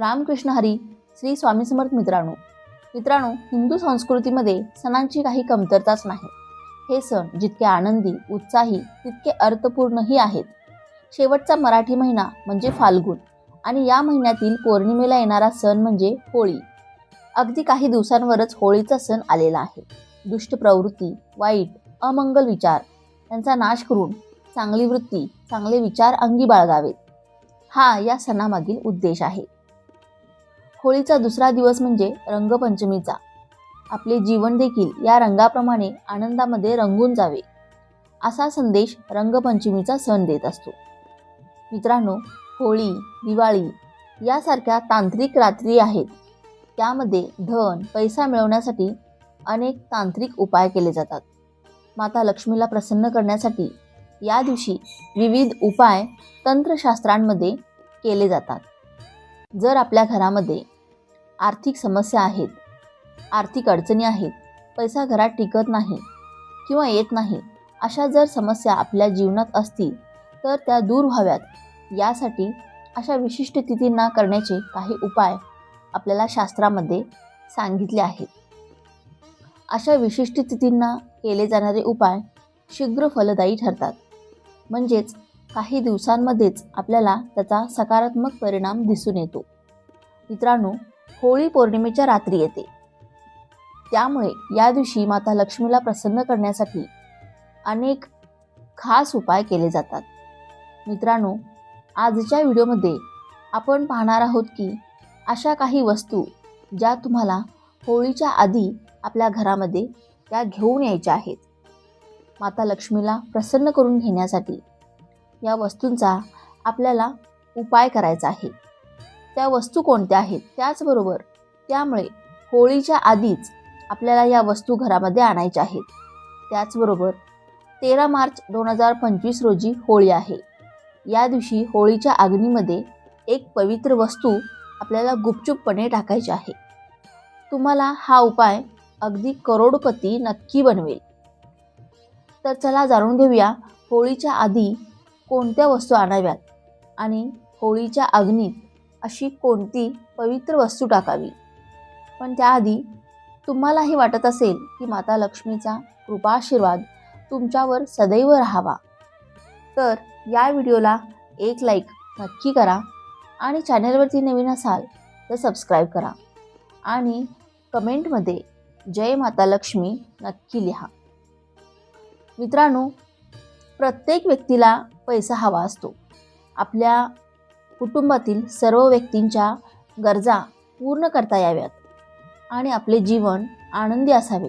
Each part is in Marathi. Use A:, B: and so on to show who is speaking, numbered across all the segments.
A: रामकृष्ण हरी श्री स्वामी समर्थ मित्रांनो. मित्रांनो हिंदू संस्कृतीमध्ये सणांची काही कमतरताच नाही. हे सण जितके आनंदी उत्साही तितके अर्थपूर्णही आहेत. शेवटचा मराठी महिना म्हणजे फाल्गुन आणि या महिन्यातील पौर्णिमेला येणारा सण म्हणजे होळी. अगदी काही दिवसांवरच होळीचा सण आलेला आहे. दुष्ट प्रवृत्ती वाईट अमंगल विचार यांचा नाश करून चांगली वृत्ती चांगले विचार अंगी बाळगावेत. हा या सणामागील उद्देश आहे. होळीचा दुसरा दिवस म्हणजे रंगपंचमीचा. आपले जीवन देखील या रंगाप्रमाणे आनंदामध्ये रंगून जावे. असा संदेश रंगपंचमीचा सण देत असतो. मित्रांनो होळी दिवाळी यासारख्या तांत्रिक रात्री आहेत. त्यामध्ये धन पैसा मिळवण्यासाठी अनेक तांत्रिक उपाय केले जातात. माता लक्ष्मीला प्रसन्न करण्यासाठी या दिवशी विविध उपाय तंत्रशास्त्रांमध्ये केले जातात. जर आपल्या घरामध्ये आर्थिक समस्या आहेत. आर्थिक अडचणी आहेत. पैसा घरात टिकत नाही किंवा येत नाही अशा जर समस्या आपल्या जीवनात असतील तर त्या दूर व्हाव्यात. यासाठी अशा विशिष्ट तिथींना करण्याचे काही उपाय आपल्याला शास्त्रामध्ये सांगितले आहेत. अशा विशिष्ट तिथींना केले जाणारे उपाय शीघ्र फलदायी ठरतात. म्हणजेच काही दिवसांमध्येच आपल्याला त्याचा सकारात्मक परिणाम दिसून येतो. मित्रांनो होळी पौर्णिमेच्या रात्री येते. त्यामुळे या दिवशी माता लक्ष्मीला प्रसन्न करण्यासाठी अनेक खास उपाय केले जातात. मित्रांनो आजच्या व्हिडिओमध्ये आपण पाहणार आहोत की अशा काही वस्तू ज्या तुम्हाला होळीच्या आधी आपल्या घरामध्ये त्या घेऊन यायच्या आहेत. माता लक्ष्मीला प्रसन्न करून घेण्यासाठी या वस्तूंचा आपल्याला उपाय करायचा आहे. त्या वस्तू कोणत्या आहेत? त्याचबरोबर त्यामुळे होळीच्या आधीच आपल्याला या वस्तू घरामध्ये आणायच्या आहेत. त्याचबरोबर तेरा मार्च दोन हजार पंचवीस रोजी होळी आहे. या दिवशी होळीच्या अग्नीमध्ये एक पवित्र वस्तू आपल्याला गुपचूपपणे टाकायची आहे. तुम्हाला हा उपाय अगदी करोडपती नक्की बनवेल. तर चला जाणून घेऊया होळीच्या आधी कोणत्या वस्तू आणाव्यात आणि होळीच्या अग्नीत अशी कोणती पवित्र वस्तू टाकावी? पण त्याआधी तुम्हालाही वाटत असेल की माता लक्ष्मीचा कृपाशीर्वाद तुमच्यावर सदैव राहावा. तर या व्हिडिओला एक लाईक नक्की करा आणि चॅनलवरती नवीन असाल तर सबस्क्राईब करा आणि कमेंटमध्ये जय माता लक्ष्मी नक्की लिहा. मित्रांनो प्रत्येक व्यक्तीला पैसा हवा असतो. आपल्या कुटुंबातील सर्व व्यक्तींच्या गरजा पूर्ण करता याव्यात आणि आपले जीवन आनंदी असावे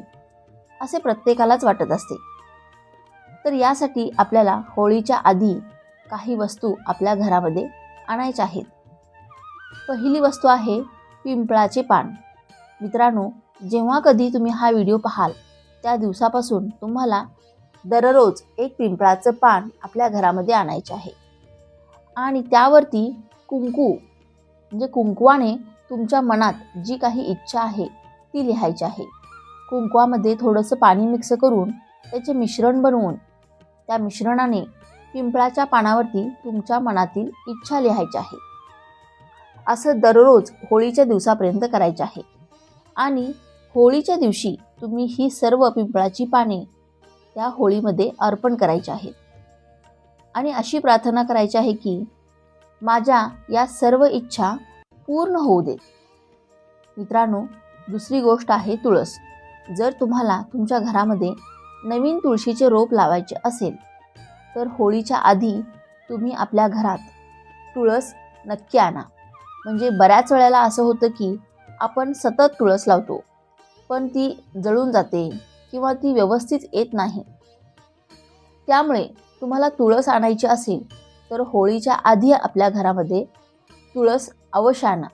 A: असे प्रत्येकालाच वाटत असते. तर यासाठी आपल्याला होळीच्या आधी काही वस्तू आपल्या घरामध्ये आणायच्या आहेत. पहिली वस्तू आहे पिंपळाचे पान. मित्रांनो जेव्हा कधी तुम्ही हा व्हिडिओ पाहाल त्या दिवसापासून तुम्हाला दररोज एक पिंपळाचं पान आपल्या घरामध्ये आणायचे आहे. आणि त्यावरती कुंकू म्हणजे कुंकवाने तुमच्या मनात जी काही इच्छा आहे ती लिहायची आहे. कुंकवामध्ये थोडंसं पाणी मिक्स करून त्याचे मिश्रण बनवून त्या मिश्रणाने पिंपळाच्या पानावरती तुमच्या मनातील इच्छा लिहायची आहे. असं दररोज होळीच्या दिवसापर्यंत करायचे आहे. आणि होळीच्या दिवशी तुम्ही ही सर्व पिंपळाची पाने त्या होळीमध्ये अर्पण करायची आहेत. आणि अशी प्रार्थना करायची आहे की माझ्या या सर्व इच्छा पूर्ण होऊ देत मित्रांनो दुसरी गोष्ट आहे तुळस. जर तुम्हाला तुमच्या घरामध्ये नवीन तुळशीचे रोप लावायचे असेल तर होळीच्या आधी तुम्ही आपल्या घरात तुळस नक्की आणा. म्हणजे बऱ्याच वेळेला असं होतं की आपण सतत तुळस लावतो पण ती जळून जाते किंवा ती व्यवस्थित येत नाही. त्यामुळे तुम्हाला तुळस आणायची असेल तर होळीच्या आधी आपल्या घरामध्ये तुळस अवश्य आणा.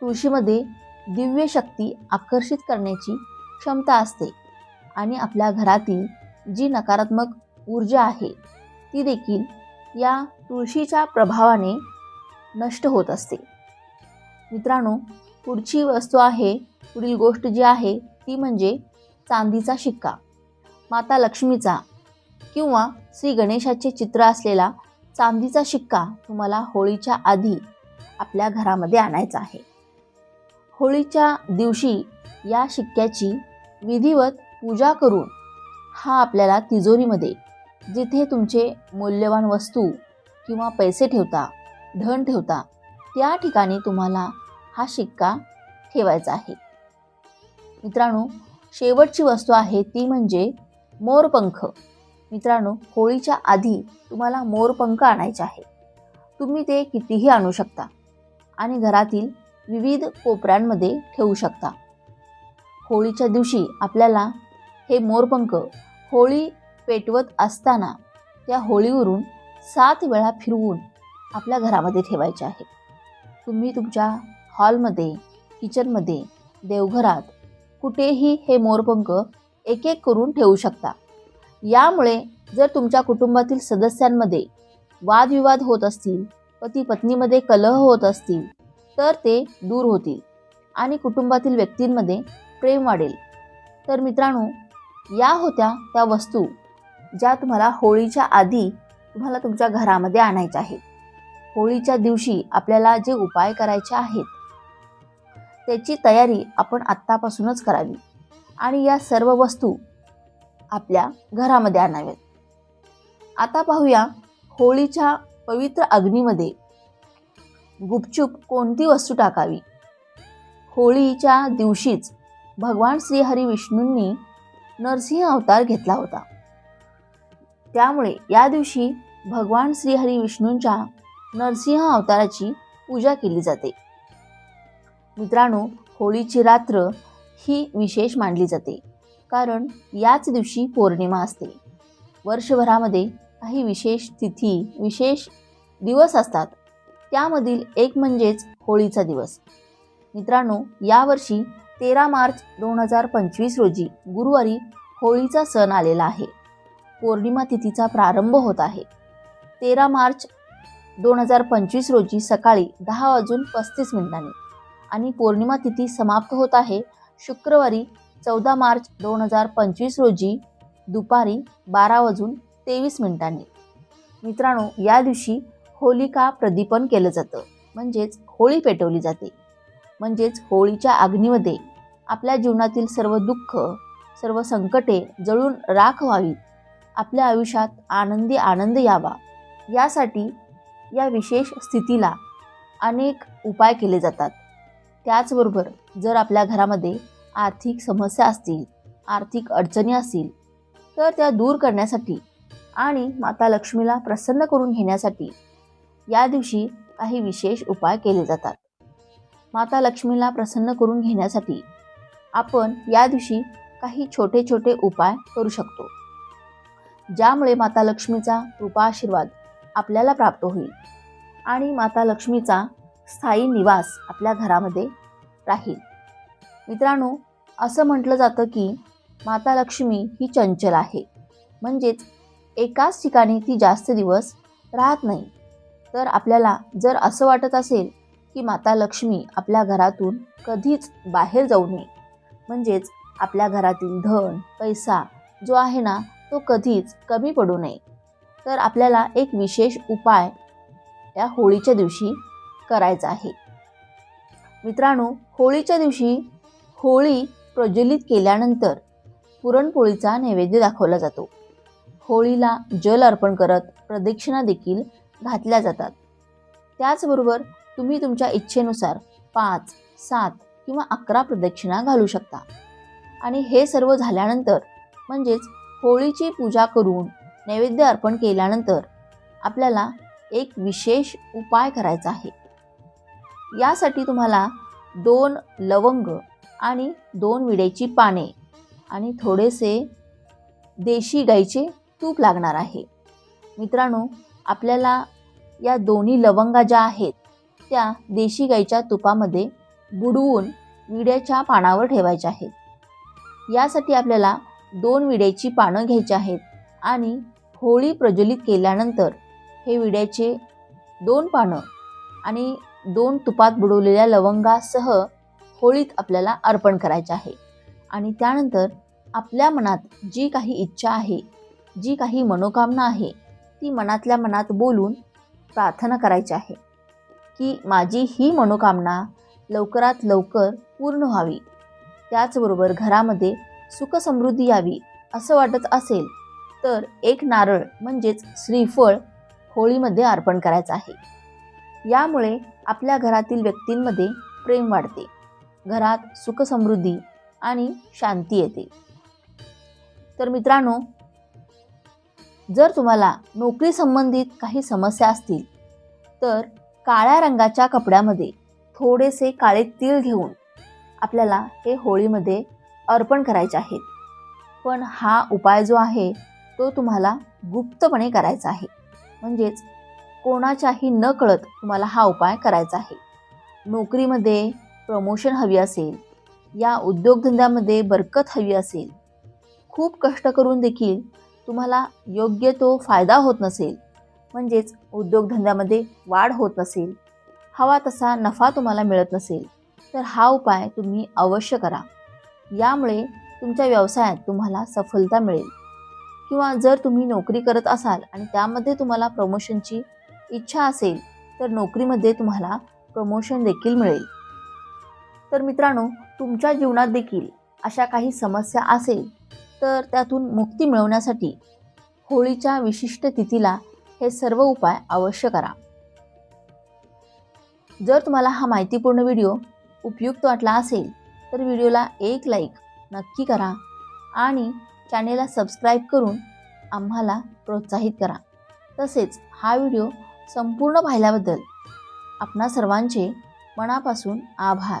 A: तुळशीमध्ये दिव्य शक्ती आकर्षित करण्याची क्षमता असते आणि आपल्या घरातील जी नकारात्मक ऊर्जा आहे ती देखील या तुळशीच्या प्रभावाने नष्ट होत असते. मित्रांनो पुढची वस्तू आहे पुढील गोष्ट जी आहे ती म्हणजे चांदीचा शिक्का. माता लक्ष्मीचा किंवा श्री गणेशाचे चित्र असलेला चांदीचा शिक्का तुम्हाला होळीच्या आधी आपल्या घरामध्ये आणायचा आहे. होळीच्या दिवशी या शिक्क्याची विधिवत पूजा करून हा आपल्याला तिजोरीमध्ये जिथे तुमचे मौल्यवान वस्तू किंवा पैसे ठेवता धन ठेवता त्या ठिकाणी तुम्हाला हा शिक्का ठेवायचा आहे. मित्रांनो शेवटची वस्तू आहे ती म्हणजे मोरपंख. मित्रांनो होळीच्या आधी तुम्हाला मोरपंख आणायचे आहे तुम्ही ते कितीही आणू शकता आणि घरातील विविध कोपऱ्यांमध्ये ठेवू शकता. होळीच्या दिवशी आपल्याला हे मोरपंख होळी पेटवत असताना त्या होळीवरून सात वेळा फिरवून आपल्या घरामध्ये ठेवायचे आहे. तुम्ही तुमच्या हॉलमध्ये किचनमध्ये देवघरात कुठेही हे मोरपंख एक एक करून ठेवू शकता. यामुळे जर तुमच्या कुटुंबातील सदस्यांमध्ये वादविवाद होत असतील पती पत्नीमध्ये कलह होत असतील तर ते दूर होतील आणि कुटुंबातील व्यक्तींमध्ये प्रेम वाढेल. तर मित्रांनो या होत्या त्या वस्तू ज्या तुम्हाला होळीच्या आधी तुम्हाला तुमच्या घरामध्ये आणायच्या आहेत. होळीच्या दिवशी आपल्याला जे उपाय करायचे आहेत त्याची तयारी आपण आत्तापासूनच करावी आणि या सर्व वस्तू आपल्या घरामध्ये आणाव्यात आता पाहूया होळीच्या पवित्र अग्नीमध्ये गुपचूप कोणती वस्तू टाकावी? होळीच्या दिवशीच भगवान श्रीहरी विष्णूंनी नरसिंह अवतार घेतला होता. त्यामुळे या दिवशी भगवान श्रीहरी विष्णूंच्या नरसिंह अवताराची पूजा केली जाते. मित्रांनो होळीची रात्र ही विशेष मानली जाते. कारण याच दिवशी पौर्णिमा असते. वर्षभरामध्ये काही विशेष तिथी विशेष दिवस असतात. त्यामधील एक म्हणजेच होळीचा दिवस. मित्रांनो यावर्षी तेरा मार्च दोन हजार पंचवीस रोजी गुरुवारी होळीचा सण आलेला आहे. पौर्णिमा तिथीचा प्रारंभ होत आहे. तेरा मार्च दोन हजार पंचवीस रोजी सकाळी दहा वाजून पस्तीस मिनिटांनी आणि पौर्णिमा तिथी समाप्त होत आहे शुक्रवारी चौदा मार्च दोन हजार पंचवीस रोजी दुपारी बारा वाजून तेवीस मिनिटांनी. मित्रांनो या दिवशी होलिका प्रदीपन केलं जातं. म्हणजेच होळी पेटवली जाते. म्हणजेच होळीच्या अग्नीमध्ये आपल्या जीवनातील सर्व दुःख सर्व संकटे जळून राख व्हावी. आपल्या आयुष्यात आनंदी आनंद यावा. यासाठी या विशेष स्थितीला अनेक उपाय केले जातात. त्याचबरोबर जर आपल्या घरामध्ये आर्थिक समस्या असतील आर्थिक अडचणी असतील तर त्या दूर करण्यासाठी आणि माता लक्ष्मीला प्रसन्न करून घेण्यासाठी या दिवशी काही विशेष उपाय केले जातात. माता लक्ष्मीला प्रसन्न करून घेण्यासाठी आपण या दिवशी काही छोटे छोटे उपाय करू शकतो. ज्यामुळे माता लक्ष्मीचा कृपा आशीर्वाद आपल्याला प्राप्त होईल आणि माता लक्ष्मीचा स्थायी निवास आपल्या घरामध्ये राहील. मित्रांनो असं म्हटलं जातं की माता लक्ष्मी ही चंचल आहे. म्हणजेच एकाच ठिकाणी ती जास्त दिवस राहत नाही. तर आपल्याला जर असं वाटत असेल की माता लक्ष्मी आपल्या घरातून कधीच बाहेर जाऊ नये म्हणजेच आपल्या घरातील धन पैसा जो आहे ना तो कधीच कमी पडू नये तर आपल्याला एक विशेष उपाय या होळीच्या दिवशी करायचा आहे. मित्रांनो होळीच्या दिवशी होळी प्रज्वलित केल्यानंतर पुरणपोळीचा नैवेद्य दाखवला जातो. होळीला जल अर्पण करत प्रदक्षिणा देखील घातल्या जातात. त्याचबरोबर तुम्ही तुमच्या इच्छेनुसार पाच सात किंवा अकरा प्रदक्षिणा घालू शकता. आणि हे सर्व झाल्यानंतर म्हणजेच होळीची पूजा करून नैवेद्य अर्पण केल्यानंतर आपल्याला एक विशेष उपाय करायचा आहे. यासाठी तुम्हाला दोन लवंग आणि दोन विड्याची पाने आणि थोडेसे देशी गाईचे तूप लागणार आहे. मित्रांनो आपल्याला या दोन्ही लवंगा ज्या आहेत त्या देशी गाईच्या तुपामध्ये बुडवून विड्याच्या पानावर ठेवायच्या आहेत. यासाठी आपल्याला दोन विड्याची पानं घ्यायची आहेत आणि होळी प्रज्वलित केल्यानंतर हे विड्याचे दोन पानं आणि दोन तुपात बुडवलेल्या लवंगासह होळीत आपल्याला अर्पण करायचे आहे. आणि त्यानंतर आपल्या मनात जी काही इच्छा आहे जी काही मनोकामना आहे ती मनातल्या मनात बोलून प्रार्थना करायची आहे की माझी ही मनोकामना लवकरात लवकर पूर्ण व्हावी. त्याचबरोबर घरामध्ये सुखसमृद्धी यावी असं वाटत असेल तर एक नारळ म्हणजेच श्रीफळ होळीमध्ये अर्पण करायचं आहे. यामुळे आपल्या घरातील व्यक्तींमध्ये प्रेम वाढते. घरात सुखसमृद्धी आणि शांती येते. तर मित्रांनो जर तुम्हाला नोकरी संबंधित काही समस्या असतील तर काळ्या रंगाच्या कपड्यामध्ये थोडेसे काळे तीळ घेऊन आपल्याला हे होळीमध्ये अर्पण करायचे आहेत. पण हा उपाय जो आहे तो तुम्हाला गुप्तपणे करायचा आहे. म्हणजेच कोणाच्याही न कळत तुम्हाला हा उपाय करायचा आहे. नोकरीमध्ये प्रमोशन हवी असेल या उद्योगधंद्यामध्ये बरकत हवी असेल खूप कष्ट करून देखील तुम्हाला योग्य तो फायदा होत नसेल म्हणजेच उद्योगधंद्यामध्ये वाढ होत नसेल हवा तसा नफा तुम्हाला मिळत नसेल तर हा उपाय तुम्ही अवश्य करा. यामुळे तुमच्या व्यवसायात तुम्हाला सफलता मिळेल. किंवा जर तुम्ही नोकरी करत असाल आणि त्यामध्ये तुम्हाला प्रमोशनची इच्छा असेल तर नोकरीमध्ये तुम्हाला प्रमोशन देखील मिळेल. तर मित्रांनो तुमच्या जीवनात देखील अशा काही समस्या असेल तर त्यातून मुक्ती मिळवण्यासाठी होळीच्या विशिष्ट तिथीला हे सर्व उपाय अवश्य करा. जर तुम्हाला हा माहितीपूर्ण व्हिडिओ उपयुक्त वाटला असेल तर व्हिडिओला एक लाईक नक्की करा आणि चॅनेलला सबस्क्राईब करून आम्हाला प्रोत्साहित करा. तसेच हा व्हिडिओ संपूर्ण पाहिल्याबद्दल आपणा सर्वांचे मनापासून आभार.